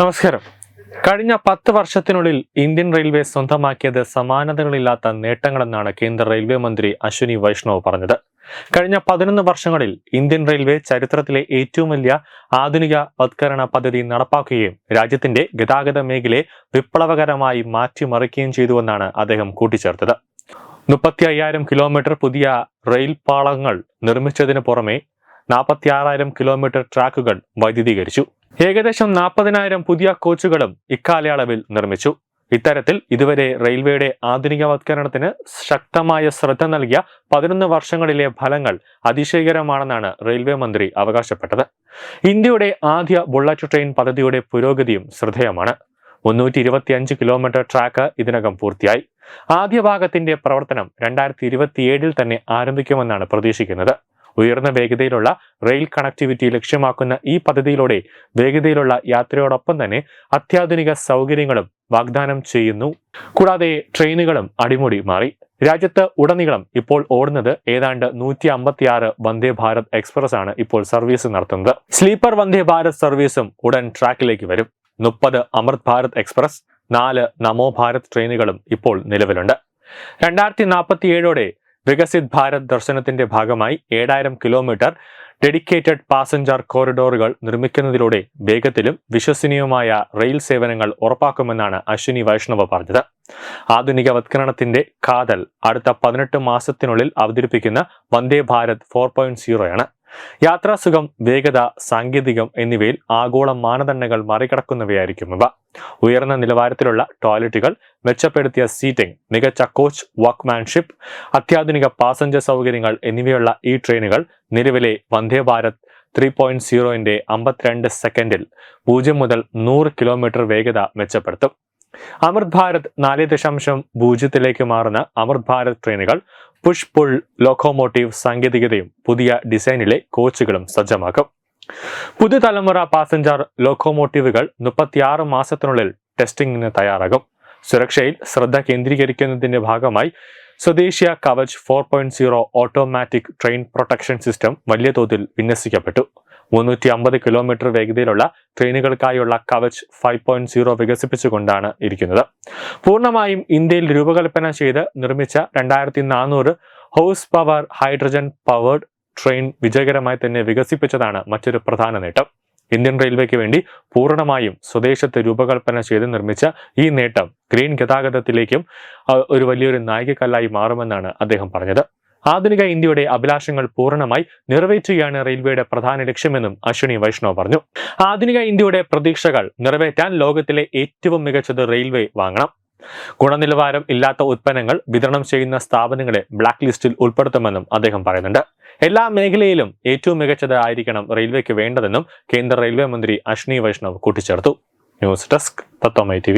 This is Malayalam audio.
നമസ്കാരം. കഴിഞ്ഞ പത്ത് വർഷത്തിനുള്ളിൽ ഇന്ത്യൻ റെയിൽവേ സ്വന്തമാക്കിയത് സമാനതകളില്ലാത്ത നേട്ടങ്ങളെന്നാണ് കേന്ദ്ര റെയിൽവേ മന്ത്രി അശ്വിനി വൈഷ്ണവ് പറഞ്ഞത്. കഴിഞ്ഞ പതിനൊന്ന് വർഷങ്ങളിൽ ഇന്ത്യൻ റെയിൽവേ ചരിത്രത്തിലെ ഏറ്റവും വലിയ ആധുനിക വത്കരണ പദ്ധതി നടപ്പാക്കുകയും രാജ്യത്തിന്റെ ഗതാഗത മേഖലയെ വിപ്ലവകരമായി മാറ്റിമറിക്കുകയും ചെയ്തുവെന്നാണ് അദ്ദേഹം കൂട്ടിച്ചേർത്തത്. മുപ്പത്തി അയ്യായിരം കിലോമീറ്റർ പുതിയ റെയിൽ പാളങ്ങൾ നിർമ്മിച്ചതിന് പുറമെ നാൽപ്പത്തി ആറായിരം കിലോമീറ്റർ ട്രാക്കുകൾ വൈദ്യുതീകരിച്ചു. ഏകദേശം നാൽപ്പതിനായിരം പുതിയ കോച്ചുകളും ഇക്കാലയളവിൽ നിർമ്മിച്ചു. ഇത്തരത്തിൽ ഇതുവരെ റെയിൽവേയുടെ ആധുനികവത്കരണത്തിന് ശക്തമായ ശ്രദ്ധ നൽകിയ പതിനൊന്ന് വർഷങ്ങളിലെ ഫലങ്ങൾ അതിശയകരമാണെന്നാണ് റെയിൽവേ മന്ത്രി അവകാശപ്പെട്ടത്. ഇന്ത്യയുടെ ആദ്യ ബുള്ളറ്റ് ട്രെയിൻ പദ്ധതിയുടെ പുരോഗതിയും ശ്രദ്ധേയമാണ്. മുന്നൂറ്റി ഇരുപത്തിയഞ്ച് കിലോമീറ്റർ ട്രാക്ക് ഇതിനകം പൂർത്തിയായി. ആദ്യ ഭാഗത്തിന്റെ പ്രവർത്തനം രണ്ടായിരത്തി ഇരുപത്തിയേഴിൽ തന്നെ ആരംഭിക്കുമെന്നാണ് പ്രതീക്ഷിക്കുന്നത്. ഉയർന്ന വേഗതയിലുള്ള റെയിൽ കണക്ടിവിറ്റി ലക്ഷ്യമാക്കുന്ന ഈ പദ്ധതിയിലൂടെ വേഗതയിലുള്ള യാത്രയോടൊപ്പം തന്നെ അത്യാധുനിക സൗകര്യങ്ങളും വാഗ്ദാനം ചെയ്യുന്നു. കൂടാതെ ട്രെയിനുകളും അടിമുടി മാറി. രാജ്യത്ത് ഉടനീളം ഇപ്പോൾ ഓടുന്നത് ഏതാണ്ട് നൂറ്റി അമ്പത്തിയാറ് വന്ദേ ഭാരത് എക്സ്പ്രസ് ആണ് ഇപ്പോൾ സർവീസ് നടത്തുന്നത്. സ്ലീപ്പർ വന്ദേ ഭാരത് സർവീസും ഉടൻ ട്രാക്കിലേക്ക് വരും. മുപ്പത് അമൃത് ഭാരത് എക്സ്പ്രസ് നാല് നമോ ഭാരത് ട്രെയിനുകളും ഇപ്പോൾ നിലവിലുണ്ട്. രണ്ടായിരത്തി നാൽപ്പത്തി ഏഴോടെ വികസിത് ഭാരത് ദർശനത്തിന്റെ ഭാഗമായി ഏഴായിരം കിലോമീറ്റർ ഡെഡിക്കേറ്റഡ് പാസഞ്ചർ കോറിഡോറുകൾ നിർമ്മിക്കുന്നതിലൂടെ വേഗത്തിലും വിശ്വസനീയവുമായ റെയിൽ സേവനങ്ങൾ ഉറപ്പാക്കുമെന്നാണ് അശ്വിനി വൈഷ്ണവ പറഞ്ഞത്. ആധുനികവത്കരണത്തിന്റെ കാതൽ അടുത്ത പതിനെട്ട് മാസത്തിനുള്ളിൽ അവതരിപ്പിക്കുന്ന വന്ദേ ഭാരത് ഫോർ പോയിന്റ് സീറോയാണ് യാത്രാസുഖം വേഗത സാങ്കേതികം എന്നിവയിൽ ആഗോള മാനദണ്ഡങ്ങൾ മറികടക്കുന്നവയായിരിക്കും ഇവ. ഉയർന്ന നിലവാരത്തിലുള്ള ടോയ്ലറ്റുകൾ മെച്ചപ്പെടുത്തിയ സീറ്റിംഗ് മികച്ച കോച്ച് വർക്ക്മാൻഷിപ്പ് അത്യാധുനിക പാസഞ്ചർ സൗകര്യങ്ങൾ എന്നിവയുള്ള ഈ ട്രെയിനുകൾ നിലവിലെ വന്ദേ ഭാരത് ത്രീ പോയിന്റ് സീറോയിന്റെ അമ്പത്തിരണ്ട് സെക്കൻഡിൽ പൂജ്യം മുതൽ നൂറ് കിലോമീറ്റർ വേഗത മെച്ചപ്പെടുത്തും. അമൃത് ഭാരത് നാല് ദശാംശം പൂജ്യത്തിലേക്ക് മാറുന്ന അമൃത് ഭാരത് ട്രെയിനുകൾ പുഷ് പുൾ ലോക്കോമോട്ടീവ് സാങ്കേതികതയും പുതിയ ഡിസൈനിലെ കോച്ചുകളും സജ്ജമാക്കും. പുതുതലമുറ പാസഞ്ചർ ലോക്കോമോട്ടീവുകൾ മുപ്പത്തിയാറ് മാസത്തിനുള്ളിൽ ടെസ്റ്റിംഗിന് തയ്യാറാകും. സുരക്ഷയിൽ ശ്രദ്ധ കേന്ദ്രീകരിക്കുന്നതിന്റെ ഭാഗമായി സ്വദേശിയ Kavach four point zero automatic train protection system വലിയ തോതിൽ വിന്യസിക്കപ്പെട്ടു. മുന്നൂറ്റി അമ്പത് കിലോമീറ്റർ വേഗതയിലുള്ള ട്രെയിനുകൾക്കായുള്ള കവച് ഫൈവ് പോയിന്റ് സീറോ വികസിപ്പിച്ചുകൊണ്ടാണ് ഇരിക്കുന്നത്. പൂർണമായും ഇന്ത്യയിൽ രൂപകൽപ്പന ചെയ്ത് നിർമ്മിച്ച രണ്ടായിരത്തി നാനൂറ് horse power hydrogen powered train വിജയകരമായി തന്നെ വികസിപ്പിച്ചതാണ് മറ്റൊരു പ്രധാന നേട്ടം. ഇന്ത്യൻ റെയിൽവേക്ക് വേണ്ടി പൂർണമായും സ്വദേശത്ത് രൂപകൽപ്പന ചെയ്ത് നിർമ്മിച്ച ഈ നേട്ടം ഗ്രീൻ ഗതാഗതത്തിലേക്കും ഒരു വലിയൊരു നായികക്കല്ലായി മാറുമെന്നാണ് അദ്ദേഹം പറഞ്ഞത്. ആധുനിക ഇന്ത്യയുടെ അഭിലാഷങ്ങൾ പൂർണമായി നിറവേറ്റുകയാണ് റെയിൽവേയുടെ പ്രധാന ലക്ഷ്യമെന്നും അശ്വിനി വൈഷ്ണവ് പറഞ്ഞു. ആധുനിക ഇന്ത്യയുടെ പ്രതീക്ഷകൾ നിറവേറ്റാൻ ലോകത്തിലെ ഏറ്റവും മികച്ചത് റെയിൽവേ വാങ്ങണം. ഗുണനിലവാരം ഇല്ലാത്ത ഉൽപ്പന്നങ്ങൾ വിതരണം ചെയ്യുന്ന സ്ഥാപനങ്ങളെ ബ്ലാക്ക് ലിസ്റ്റിൽ ഉൾപ്പെടുത്തുമെന്നും അദ്ദേഹം പറയുന്നുണ്ട്. എല്ലാ മേഖലയിലും ഏറ്റവും മികച്ചത് ആയിരിക്കണം റെയിൽവേക്ക് വേണ്ടതെന്നും കേന്ദ്ര റെയിൽവേ മന്ത്രി അശ്വിനി വൈഷ്ണവ് കൂട്ടിച്ചേർത്തു. ന്യൂസ് ഡെസ്ക് തത്വമൈ ടി